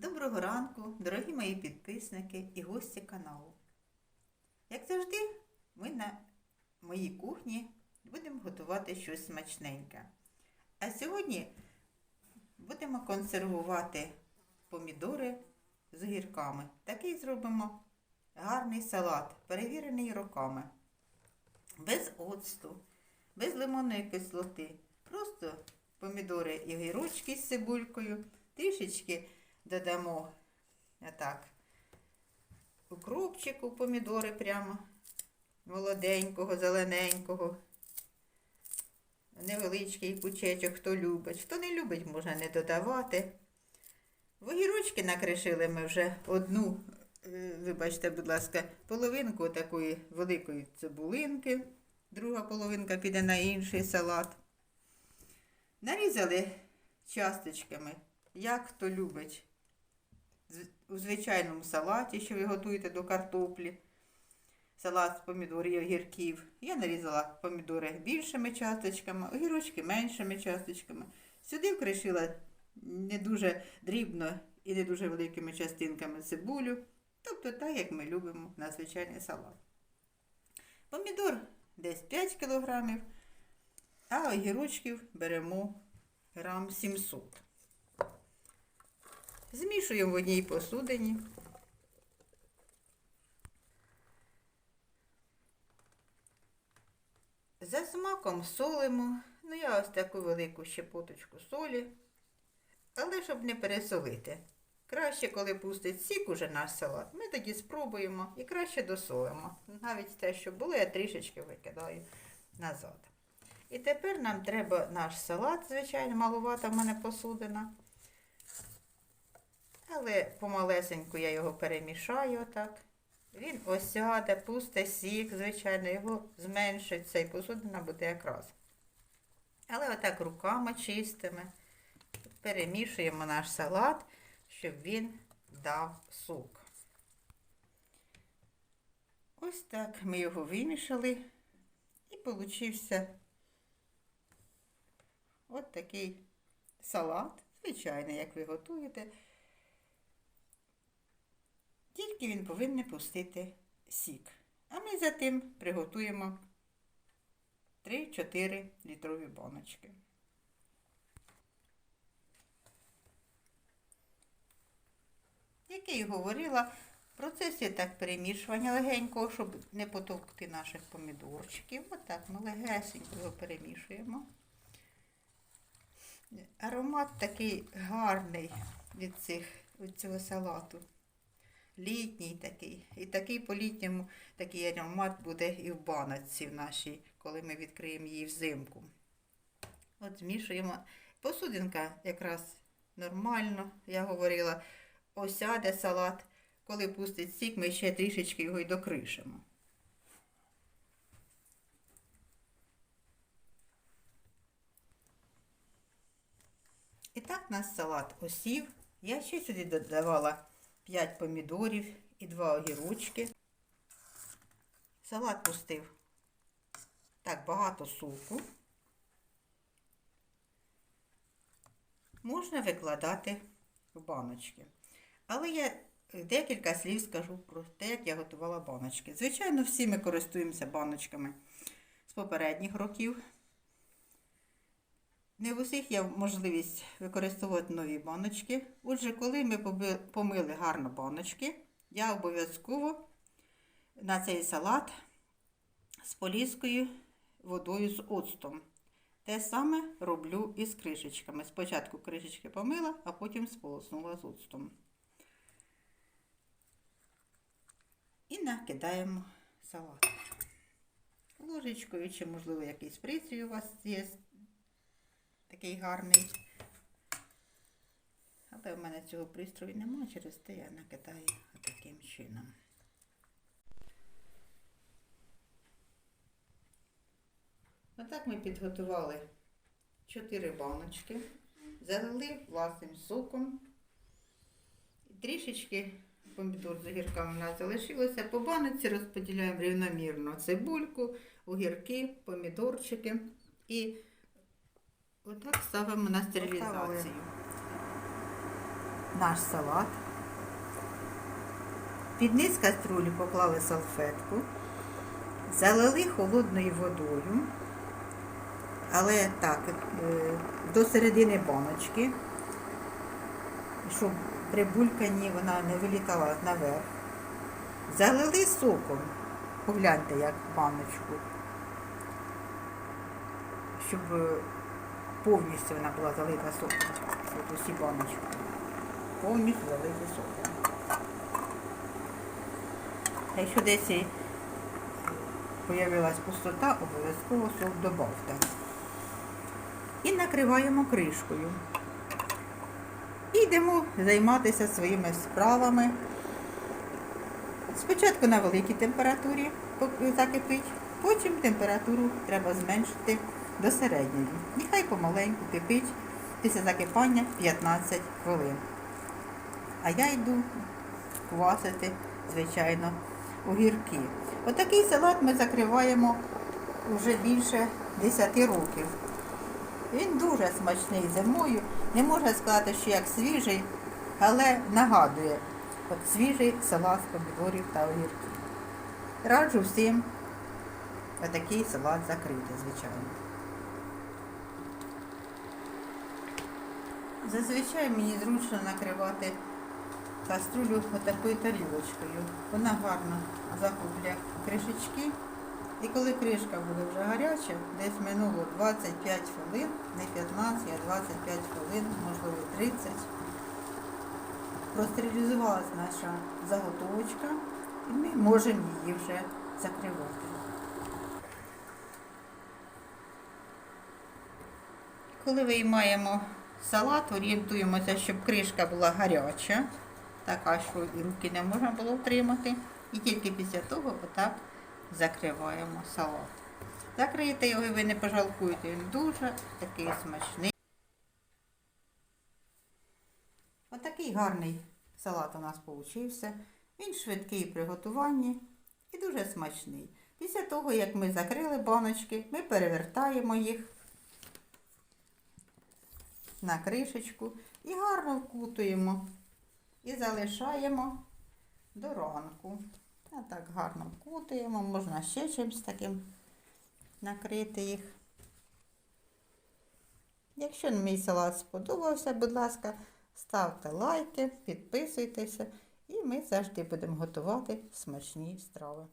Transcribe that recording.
Доброго ранку, дорогі мої підписники і гості каналу. Як завжди, ми на моїй кухні будемо готувати щось смачненьке. А сьогодні будемо консервувати помідори з огірками. Такий зробимо гарний салат, перевірений роками. Без оцту, без лимонної кислоти. Просто помідори і огірочки з цибулькою, трішечки додамо отак, укропчику помідори прямо молоденького, зелененького. Невеличкий пучечок, хто любить. Хто не любить, можна не додавати. В огірочки накришили ми вже одну, е, вибачте, будь ласка, половинку такої великої цибулинки. Друга половинка піде на інший салат. Нарізали часточками, як хто любить. У звичайному салаті, що ви готуєте до картоплі. Салат з помідорів і огірків. Я нарізала помідори більшими часточками, огірочки меншими часточками. Сюди вкришила не дуже дрібно і не дуже великими частинками цибулю. Тобто так, як ми любимо на звичайний салат. Помідор десь 5 кг, а огірочків беремо грам 700. Змішуємо в одній посудині. За смаком солимо. Ну, я ось таку велику щепоточку солі. Але щоб не пересолити. Краще, коли пустить сік уже наш салат, ми тоді спробуємо і краще досолимо. Навіть те, що було, я трішечки викидаю назад. І тепер нам треба наш салат, звичайно, малувата в мене посудина. Але помалесеньку я його перемішаю отак. Він осяде, пусте сік, звичайно, його зменшиться і посудина буде якраз. Але отак руками чистими перемішуємо наш салат, щоб він дав сок. Ось так ми його вимішали і получився от такий салат, звичайний, як ви готуєте. Тільки він повинен пустити сік. А ми за тим приготуємо 3-4 літрові баночки. Як я і говорила, в процесі так перемішування легенького, щоб не потовкти наших помідорчиків. Отак ми легесенько його перемішуємо. Аромат такий гарний від, цих, від цього салату. Літній такий. І такий по-літньому такий аромат буде і в баночці в нашій, коли ми відкриємо її взимку. От змішуємо. Посудинка якраз нормально, я говорила, осяде салат. Коли пустить сік, ми ще трішечки його й докришимо. І так наш салат осів. Я ще сюди додавала 5 помідорів і 2 огірочки. Салат пустив так багато соку. Можна викладати в баночки. Але я декілька слів скажу про те, як я готувала баночки. Звичайно, всі ми користуємося баночками з попередніх років. Не в усіх є можливість використовувати нові баночки. Отже, коли ми помили гарно баночки, я обов'язково на цей салат з поліскою водою з оцтом. Те саме роблю і з кришечками. Спочатку кришечки помила, а потім сполоснула з оцтом. І накидаємо салат. Ложечкою, чи, можливо, якийсь пристрій у вас є такий гарний. Але в мене цього пристрою немає, через те я накидаю таким чином. Отак ми підготували 4 баночки, залили власним соком. Трішечки помідор з огірками у нас залишилося. По баночці розподіляємо рівномірно цибульку, огірки, помідорчики і отак ставимо на стерилізацію. наш салат. Під низ каструлі поклали салфетку, залили холодною водою, але так, е, до середини баночки, щоб при бульканні вона не вилітала наверх. Залили соком. Погляньте, як баночку. Щоб е, повністю вона була залита соком. От усі баночки. Повністю залиті соком. Якщо десь і появилась пустота, обов'язково сок додавте. І накриваємо кришкою. І йдемо займатися своїми справами. Спочатку на великій температурі закипить, потім температуру треба зменшити до середньої. Нехай помаленьку кипить після закипання 15 хвилин. А я йду квасити, звичайно, огірки. Отакий салат ми закриваємо вже більше 10 років. Він дуже смачний зимою. Не можна сказати, що як свіжий, але нагадує от свіжий салат з помідорів та огірків. Раджу всім отакий салат закрити, звичайно. Зазвичай мені зручно накривати каструлю отакою тарілочкою. Вона гарно закуплять кришечки. І коли кришка буде вже гаряча, десь минуло 25 хвилин, не 15, а 25 хвилин, можливо 30. Простерилізувалась наша заготовочка і ми можемо її вже закривати. Коли виймаємо салат, орієнтуємося, щоб кришка була гаряча, така, що руки не можна було втримати. І тільки після того отак закриваємо салат. Закриєте його і ви не пожалкуєте, він дуже такий смачний. Отакий гарний салат у нас вийшов. Він швидкий в приготуванні і дуже смачний. Після того, як ми закрили баночки, ми перевертаємо їх на кришечку і гарно вкутуємо. І залишаємо до ранку. А так гарно вкутуємо, можна ще чимось таким накрити їх. Якщо мій салат сподобався, будь ласка, ставте лайки, підписуйтеся і ми завжди будемо готувати смачні страви.